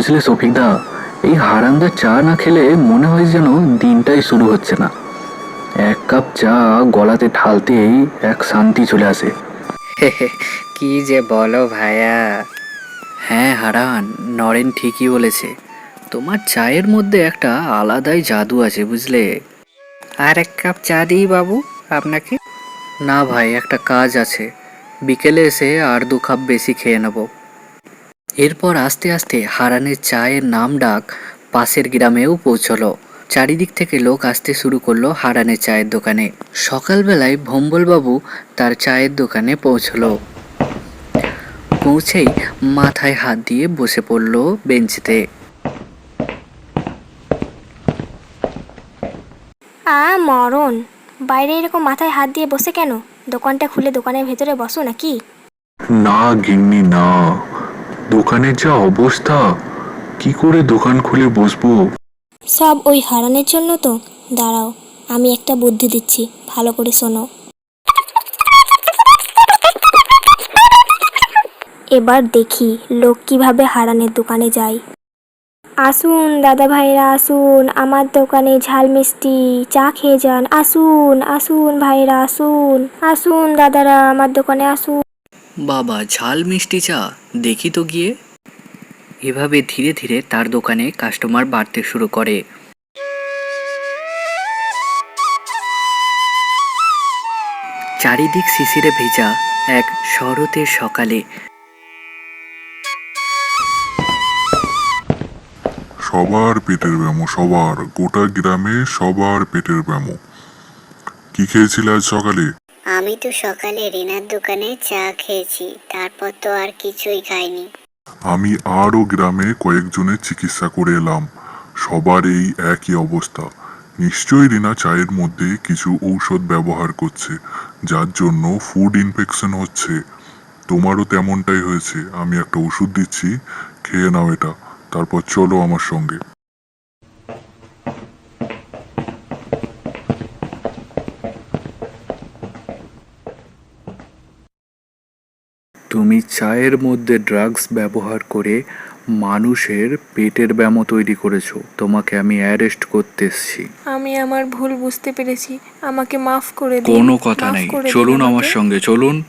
বুঝলে সফিকদা এই হারান্দা চা না খেলে মনে হয় যেন দিনটাই শুরু হচ্ছে না। এক কাপ চা গলাতে ঢালতেই এক শান্তি চলে আসে। কি যে বলো ভাইয়া হ্যাঁ হারান নরেন ঠিকই বলেছে। তোমার চায়ের মধ্যে একটা আলাদাই জাদু আছে বুঝলে? আর এক কাপ চা দিই বাবু আপনাকে? না ভাই একটা কাজ আছে। বিকেলে এসে আর দু কাপ বেশি খেয়ে নেব। এরপর আস্তে আস্তে হারানের চায়ের নাম ডাক পাশের গ্রামেও পৌঁছলো। চারিদিক থেকে লোক আসতে শুরু করল হারানের চায়ের দোকানে। সকালবেলায় ভম্বলবাবু তার চায়ের দোকানে পৌঁছলো। পৌঁছেই মাথায় হাত দিয়ে বসে পড়ল বেঞ্চিতে। আ মরণ। বাইরে এরকম মাথায় হাত দিয়ে বসে কেন? দোকানটা খুলে দোকানের ভেতরে বসো নাকি? না গিন্নি না। দোকানের যা অবস্থা, কি করে দোকান খুলে বসবো? সব ওই হারানোর জন্য তো। দাঁড়াও, আমি একটা বুদ্ধি দিচ্ছি, ভালো করে শোনো। এবার দেখি লোক কীভাবে হারানের দোকানে যায়। আসুন, দাদা ভাইরা, আসুন, আমার দোকানে ঝাল মিষ্টি, চা খেয়ে যান। আসুন আসুন ভাইরা, আসুন। আসুন, দাদারা, আমার দোকানে আসুন। বাবা, ঝাল মিষ্টি চা। দেখি তো গিয়ে। এভাবে ধীরে ধীরে তার দোকানে কাস্টমার বাড়তে শুরু করে। চারিদিক শিশিরে ভেজা এক শরতের সকালে। সবার পেটের ব্যামো, সবার। গোটা গ্রামে সবার পেটের ব্যামো। কি খেয়েছিলে আজ সকালে? আমি তো সকালে রিনার দোকানে চা খেয়েছি, তারপর তো আর কিছুই খাইনি। আমি আরও গ্রামে কয়েকজনের চিকিৎসা করে এলাম। সবার এই একই অবস্থা। নিশ্চয়ই রিনা চায়ের মধ্যে কিছু ঔষধ ব্যবহার করছে, যার জন্য ফুড ইনফেকশন হচ্ছে। তোমারও তেমনটাই হয়েছে। আমি একটা ওষুধ দিচ্ছি, খেয়ে নাও এটা। তারপর চলো আমার সঙ্গে। তুমি চায়ের মধ্যে ড্রাগস ব্যবহার করে মানুষের পেটের ব্যামো তৈরি করেছ। তোমাকে আমি অ্যারেস্ট করতে এসেছি আমি আমার ভুল বুঝতে পেরেছি। আমাকে মাফ করে দিন। কোনো কথা মাফ নেই। করে দিন চলুন আমার আমাকে। সঙ্গে চলুন।